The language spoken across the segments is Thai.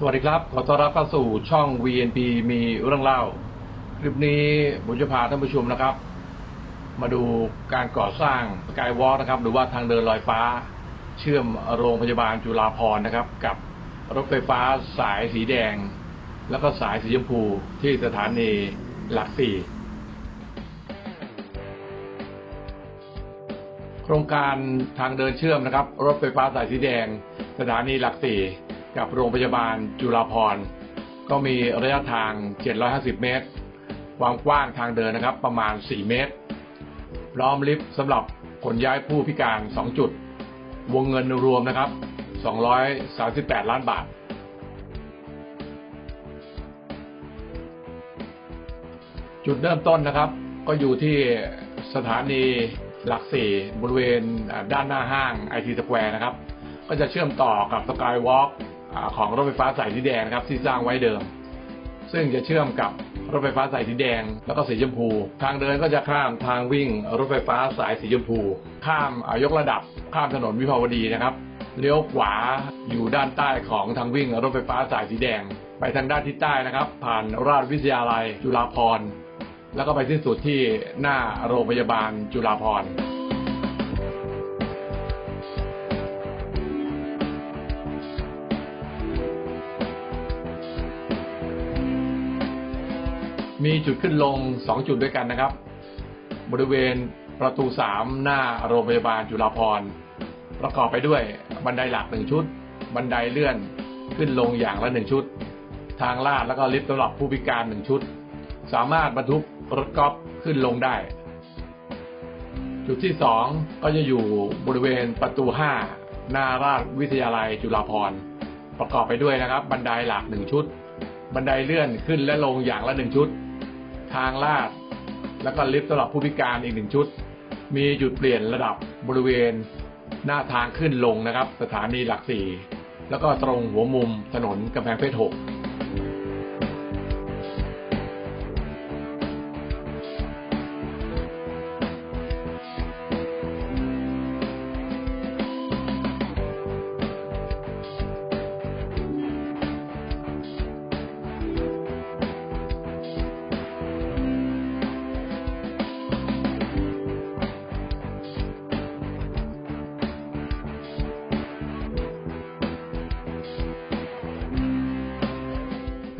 สวัสดีครับ ขอต้อนรับเข้าสู่ช่อง VNP มีเรื่องเล่า คลิปนี้ผมจะพาท่านผู้ชมนะครับ มาดูการก่อสร้างสกายวอล์กนะครับ หรือว่าทางเดินลอยฟ้า เชื่อมโรงพยาบาลจุฬาภรณ์นะครับ กับรถไฟฟ้าสายสีแดง แล้วก็สายสีชมพูที่สถานีหลักสี่โครงการทางเดินเชื่อมนะครับ รถไฟฟ้าสายสีแดง สถานีหลักสี่ กับโรงพยาบาลจุฬาภรณ์ก็มีระยะทาง 750 เมตร ความกว้างทางเดินนะครับประมาณ 4 เมตรพร้อมลิฟต์สำหรับขนย้ายผู้พิการ 2 จุด วงเงินรวมนะครับ 238 ล้านบาท จุดเริ่มต้นนะครับ ก็อยู่ที่สถานีหลักสี่บริเวณด้านหน้าห้างไอทีสแควร์นะครับ ก็จะเชื่อมต่อกับสกายวอล์ก ของรถไฟฟ้าสายสีแดงนะครับที่สร้างไว้เดิม ซึ่งจะเชื่อมกับรถไฟฟ้าสายสีแดง แล้วก็สีชมพู ทางเดินก็จะข้ามทางวิ่งรถไฟฟ้าสายสีชมพู ข้ามอายกระดับ ข้ามถนนวิภาวดีนะครับเลี้ยวขวาอยู่ด้านใต้ของทางวิ่งรถไฟฟ้าสายสีแดง ไปทางด้านทิศใต้นะครับ ผ่านราชวิทยาลัยจุฬาภรณ์แล้วก็ไปสิ้นสุดที่หน้าโรงพยาบาลจุฬาภรณ์ มีจุดขึ้นลง 2 จุดด้วยกันนะครับ บริเวณประตู 3 หน้าโรงพยาบาลจุฬาภรณ์ประกอบไปด้วยบันไดหลัก 1 ชุด บันไดเลื่อนขึ้นลงอย่างละ 1 ชุด ทางลาดแล้วก็ลิฟต์สำหรับผู้พิการ 1 ชุด สามารถบรรทุกรถกอล์ฟขึ้นลงได้ จุดที่ 2 ก็จะอยู่บริเวณประตู 5 หน้าราชวิทยาลัยจุฬาภรณ์ประกอบไปด้วยนะครับ บันไดหลัก 1 ชุด บันไดเลื่อนขึ้นและลงอย่างละ 1 ชุด ทางลาด แล้วก็ลิฟต์สำหรับผู้พิการอีกหนึ่งชุด มีจุดเปลี่ยนระดับบริเวณหน้าทางขึ้นลงนะครับ สถานีหลักสี่แล้วก็ตรงหัวมุมถนนกำแพงเพชรหก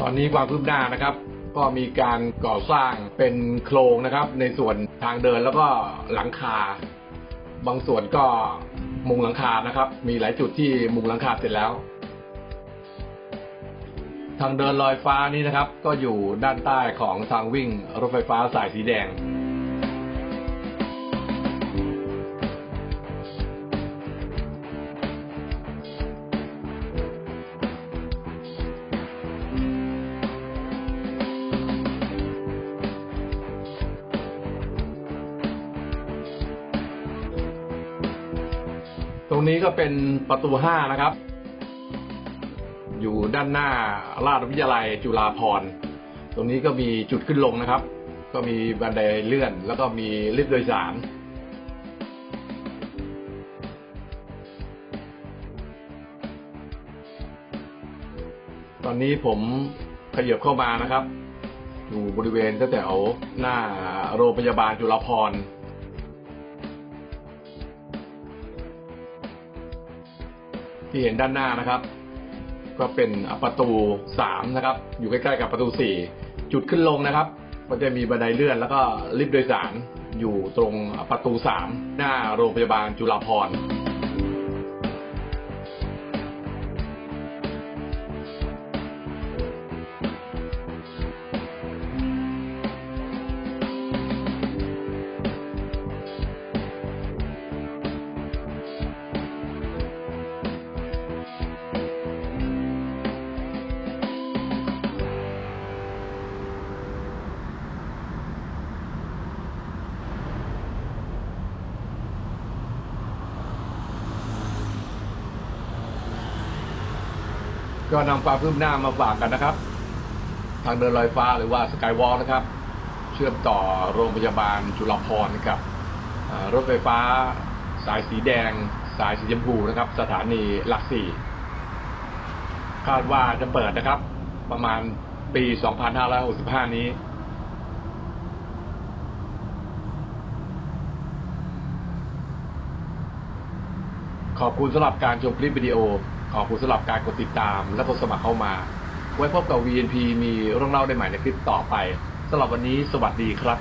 ตอนนี้ความคืบหน้านะครับ ก็มีการก่อสร้างเป็นโครงนะครับ ในส่วนทางเดินแล้วก็หลังคา บางส่วนก็มุงหลังคานะครับ มีหลายจุดที่มุงหลังคาเสร็จแล้ว ทางเดินลอยฟ้านี้นะครับ ก็อยู่ด้านใต้ของทางวิ่งรถไฟฟ้าสายสีแดง ตรงนี้ก็เป็นประตูห้านะครับ อยู่ด้านหน้าราชวิทยาลัยจุฬาภรณ์ตรงนี้ก็มีจุดขึ้นลงนะครับ ก็มีบันไดเลื่อน แล้วก็มีลิฟต์โดยสารตอนนี้ผมขยับเข้ามานะครับ อยู่บริเวณแถวหน้าโรงพยาบาลจุฬาภรณ์ ที่เห็นด้านหน้านะครับ ก็เป็นประตูสามนะครับ อยู่ใกล้ๆกับประตูสี่จุดขึ้นลงนะครับ ก็จะมีบันไดเลื่อนแล้วก็ลิฟต์โดยสารอยู่ตรงประตูสามหน้าโรงพยาบาลจุฬาภรณ์ ก็นำความคืบหน้ามาฝากกันนะครับ ทางเดินลอยฟ้าหรือว่าสกายวอล์กนะครับ เชื่อมต่อโรงพยาบาลจุฬาภรณ์กับรถไฟฟ้าสายสีแดง สายสีชมพูนะครับ สถานีหลักสี่คาดว่าจะเปิดนะครับ ประมาณปี 2565 นี้ขอบคุณสำหรับการชมคลิปวิดีโอ ขอบคุณสำหรับการกดติดตามและกดสมัครเข้ามา ไว้พบกับ VNP มีเรื่องเล่าได้ใหม่ในคลิปต่อไปสำหรับวันนี้สวัสดีครับ